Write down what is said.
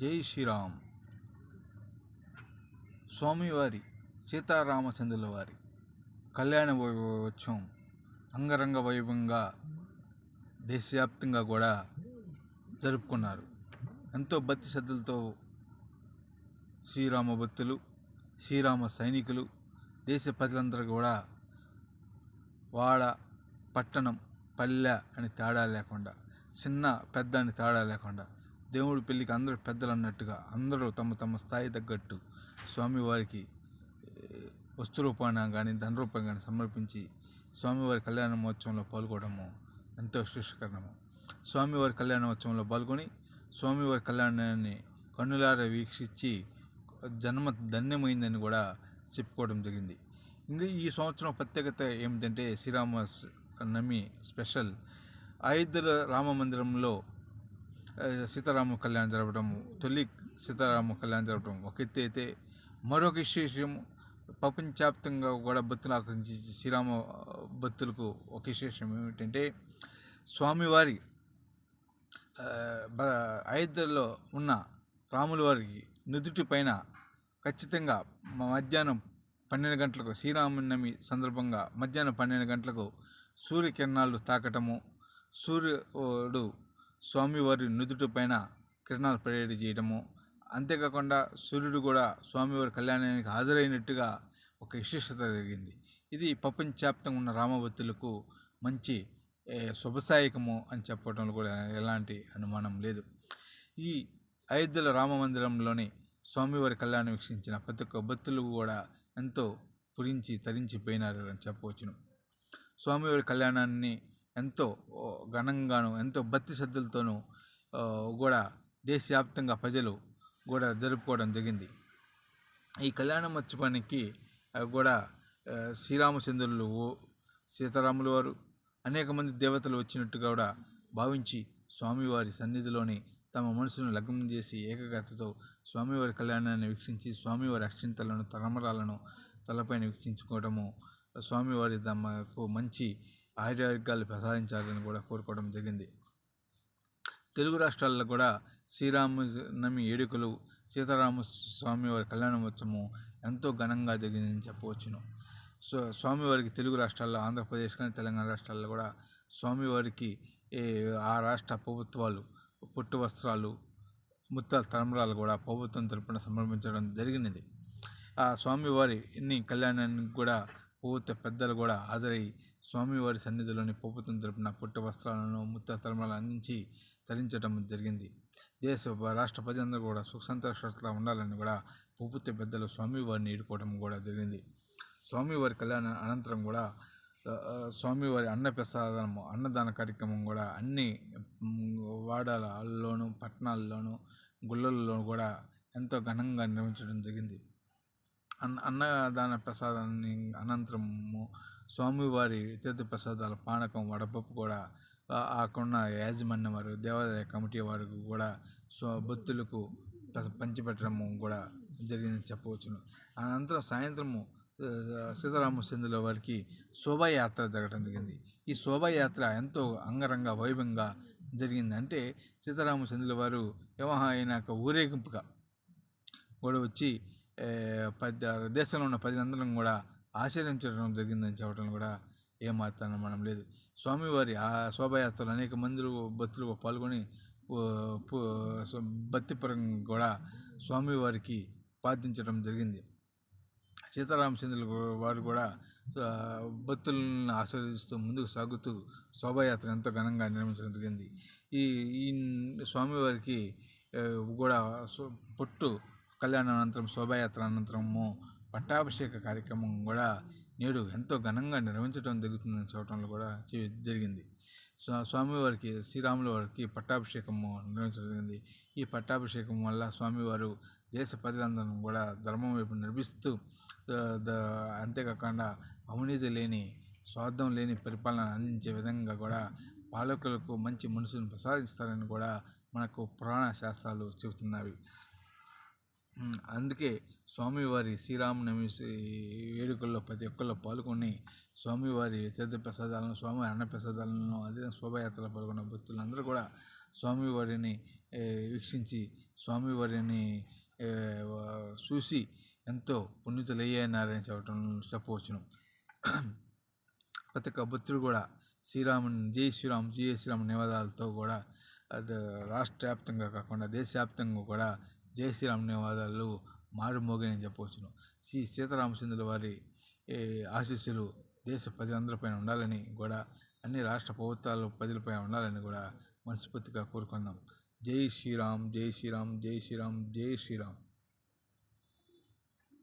జై శ్రీరామ్. స్వామివారి సీతారామచంద్రుల వారి కళ్యాణ వైభవోత్సవం అంగరంగ వైభవంగా దేశవ్యాప్తంగా కూడా జరుపుకున్నారు. ఎంతో భక్తి శ్రద్ధలతో శ్రీరామ భక్తులు శ్రీరామ సైనికులు దేశ ప్రజలందరూ కూడా వాడ పట్టణం పల్లె అని తేడా లేకుండా చిన్న పెద్ద అని తేడా లేకుండా దేవుడి పెళ్ళికి అందరూ పెద్దలు అన్నట్టుగా అందరూ తమ తమ స్థాయి తగ్గట్టు స్వామివారికి ఏ, వస్తు రూపాన కానీ ధన రూపం కానీ సమర్పించి స్వామివారి కళ్యాణ మహోత్సవంలో పాల్గొనడము ఎంతో శ్రేష్ఠకరణము స్వామివారి కళ్యాణోత్సవంలో పాల్గొని స్వామివారి కళ్యాణాన్ని కన్నులారా వీక్షించి జన్మ ధన్యమైందని కూడా చెప్పుకోవడం జరిగింది. ఇంకా ఈ సంవత్సరం ప్రత్యేకత ఏమిటంటే శ్రీరామ నమి స్పెషల్. అయోధ్యలో రామ మందిరంలో సీతారామ కళ్యాణం జరపడము తొలి సీతారామ కళ్యాణం జరపడం ఒక ఎత్తు అయితే మరొక విశేషం ప్రపంచవ్యాప్తంగా కూడా భక్తులు ఆకర్షించి శ్రీరామ భక్తులకు ఒక విశేషం ఏమిటంటే స్వామివారి బ- అయోధ్యలో ఉన్న రాముల వారికి నుదుటి పైన ఖచ్చితంగా మధ్యాహ్నం పన్నెండు గంటలకు శ్రీరామనవమి సందర్భంగా మధ్యాహ్నం పన్నెండు గంటలకు సూర్యకిరణాలు తాకటము సూర్యుడు స్వామివారి నుదుటి పైన కిరణాలు పడేటి చేయటము. అంతేకాకుండా సూర్యుడు కూడా స్వామివారి కళ్యాణానికి హాజరైనట్టుగా ఒక విశిష్టత జరిగింది ఇది ప్రపంచవ్యాప్తంగా ఉన్న రామభక్తులకు మంచి శుభసాయకము అని చెప్పడంలో కూడా ఎలాంటి అనుమానం లేదు. ఈ అయోధ్యలో రామ మందిరంలోని స్వామివారి కళ్యాణం వీక్షించిన ప్రతి ఒక్క భక్తులు కూడా ఎంతో పురించి తరించిపోయినారు అని చెప్పవచ్చును. స్వామివారి కళ్యాణాన్ని ఎంతో ఘనంగాను ఎంతో భక్తి శ్రద్ధలతోనూ కూడా దేశవ్యాప్తంగా ప్రజలు కూడా జరుపుకోవడం జరిగింది. ఈ కళ్యాణ మత్స్యపానికి కూడా శ్రీరామచంద్రులు ఓ- వారు అనేక మంది దేవతలు వచ్చినట్టుగా కూడా భావించి స్వామివారి సన్నిధిలోని తమ మనసును లగ్నం చేసి ఏకాగ్రతతో స్వామివారి కళ్యాణాన్ని వీక్షించి స్వామివారి అక్షింతలను తలమరాలను తలపైన వీక్షించుకోవడము స్వామివారి తమకు మంచి ఆయుర్వర్గాలు ప్రసాదించాలని కూడా కోరుకోవడం జరిగింది. తెలుగు రాష్ట్రాల్లో కూడా శ్రీరామ నమి ఏడుకలు సీతారామ స్వామివారి కళ్యాణోత్సవం ఎంతో ఘనంగా జరిగిందని చెప్పవచ్చును. సో స్వామివారికి తెలుగు రాష్ట్రాల్లో ఆంధ్రప్రదేశ్ కానీ తెలంగాణ రాష్ట్రాల్లో కూడా స్వామివారికి ఏ, ఆ రాష్ట్ర ప్రభుత్వాలు పుట్టు వస్త్రాలు ముత్తాల తలంబరాలు కూడా ప్రభుత్వం తరపున సమర్పించడం జరిగినది. ఆ స్వామివారి ఇన్ని కళ్యాణానికి కూడా ప్రభుత్వ పెద్దలు కూడా హాజరై స్వామివారి సన్నిధిలోని ప్రభుత్వం తరపున పుట్టు వస్త్రాలను ముత్తాల అందించి తరించడం జరిగింది. దేశ రాష్ట్ర ప్రజలందరూ కూడా సుఖ సంతోషంగా ఉండాలని కూడా ప్రభుత్వ పెద్దలు స్వామివారిని ఎదుర్కోవడం కూడా జరిగింది. స్వామివారి కళ్యాణ అనంతరం కూడా స్వామివారి అన్న ప్రసాదము అన్నదాన కార్యక్రమం కూడా అన్ని మ్, వాడలలోను పట్టణాల్లోనూ గుళ్ళల్లోనూ కూడా ఎంతో ఘనంగా నిర్వహించడం జరిగింది. అన్న అన్నదాన ప్రసాదాన్ని అనంతరము స్వామివారి తీర్థ ప్రసాదాల పానకం వడపప్పు కూడా ఆ- ఆకున్న యాజమాన్యం వారు దేవాలయ కమిటీ వారు కూడా స్వ భక్తులకు ప- పంచిపెట్టడము కూడా జరిగిందని చెప్పవచ్చును. అనంతరం సాయంత్రము సీతారామ సింధుల వారికి శోభాయాత్ర జరగడం జరిగింది. ఈ శోభాయాత్ర ఎంతో అంగరంగ వైభవంగా జరిగింది. అంటే సీతారామచంద్రుల వారు వివాహం అయినాక ఊరేగింపుగా కూడా వచ్చి పది దేశంలో ఉన్న ప్రజలందరం కూడా ఆశీర్వించడం జరిగిందని చెప్పడం కూడా ఏమాత్రం మనం లేదు. స్వామివారి ఆ శోభాయాత్రలు అనేక మందిలు భక్తులు పాల్గొని భక్తిపరం భక్తిపరంగా కూడా స్వామివారికి ప్రార్థించడం జరిగింది. సీతారామచంద్రులు వారు కూడా భక్తులను ఆశీర్వదిస్తూ ముందుకు సాగుతూ శోభాయాత్ర ఎంతో ఘనంగా నిర్మించడం జరిగింది. ఈ ఈ స్వామివారికి కూడా పొట్టు కళ్యాణం అనంతరం శోభాయాత్ర అనంతరము పట్టాభిషేక కార్యక్రమం కూడా నేడు ఎంతో ఘనంగా నిర్వహించడం జరుగుతుందని చూడటంలో కూడా జరిగింది. స్వామివారికి శ్రీరాముల వారికి పట్టాభిషేకము నిర్వహించడం జరిగింది. ఈ పట్టాభిషేకం వల్ల స్వామివారు దేశ ప్రజలందరం కూడా ధర్మం వైపు నిర్మిస్తూ అంతేకాకుండా అవినీతి లేని స్వార్థం లేని పరిపాలన అందించే విధంగా కూడా పాలకులకు మంచి మనసును ప్రసాదిస్తారని కూడా మనకు పురాణ శాస్త్రాలు చెబుతున్నవి. అందుకే స్వామివారి శ్రీరామనవమి వేడుకల్లో ప్రతి ఒక్కళ్ళు పాల్గొని స్వామివారి తీర్థ ప్రసాదాలను స్వామి అన్న ప్రసాదాలను అదే శోభాయాత్రలో పాల్గొన్న భక్తులందరూ కూడా స్వామివారిని వీక్షించి స్వామివారిని చూసి ఎంతో పుణ్యతలయ్యారని చెప్పటం చెప్పవచ్చును. ప్రతి ఒక్క భక్తుడు కూడా శ్రీరాముని జై శ్రీరామ్ జై శ్రీరామ్ నివాదాలతో కూడా అది రాష్ట్ర వ్యాప్తంగా కాకుండా దేశవ్యాప్తంగా కూడా జై శ్రీరామ్ నివాదాలు మారుమోగాయని చెప్పవచ్చును. శ్రీ సీతారామచంద్రుల వారి ఆశీస్సులు దేశ ప్రజలందరిపైన ఉండాలని కూడా అన్ని రాష్ట్ర ప్రభుత్వాలు ప్రజలపై ఉండాలని కూడా మనస్ఫూర్తిగా కోరుకుందాం. జై శ్రీరామ్ జై శ్రీరామ్ జై శ్రీరామ్ జై శ్రీరామ్.